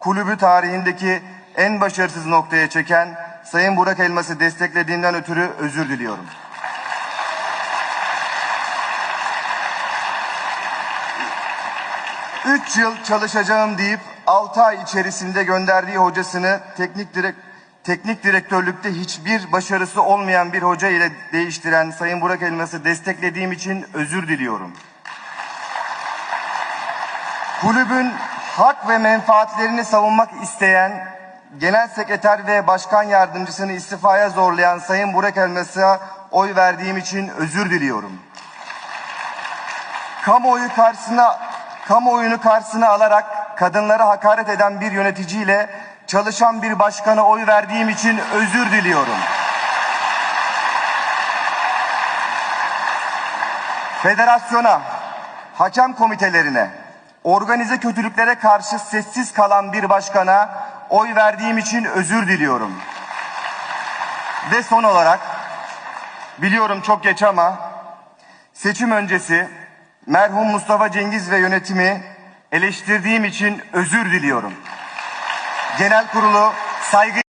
kulübü tarihindeki en başarısız noktaya çeken Sayın Burak Elmas'ı desteklediğimden ötürü özür diliyorum. Üç yıl çalışacağım deyip 6 ay içerisinde gönderdiği hocasını teknik direk teknik direktörlükte hiçbir başarısı olmayan bir hoca ile değiştiren Sayın Burak Elmas'ı desteklediğim için özür diliyorum. Kulübün hak ve menfaatlerini savunmak isteyen genel sekreter ve başkan yardımcısını istifaya zorlayan Sayın Burak Elmas'a oy verdiğim için özür diliyorum. Kamuoyu karşısına kamuoyunu karşısına alarak kadınlara hakaret eden bir yöneticiyle çalışan bir başkana oy verdiğim için özür diliyorum. Federasyona, hakem komitelerine, organize kötülüklere karşı sessiz kalan bir başkana oy verdiğim için özür diliyorum. Ve son olarak biliyorum çok geç ama seçim öncesi merhum Mustafa Cengiz ve yönetimi eleştirdiğim için özür diliyorum. Genel kurulu saygı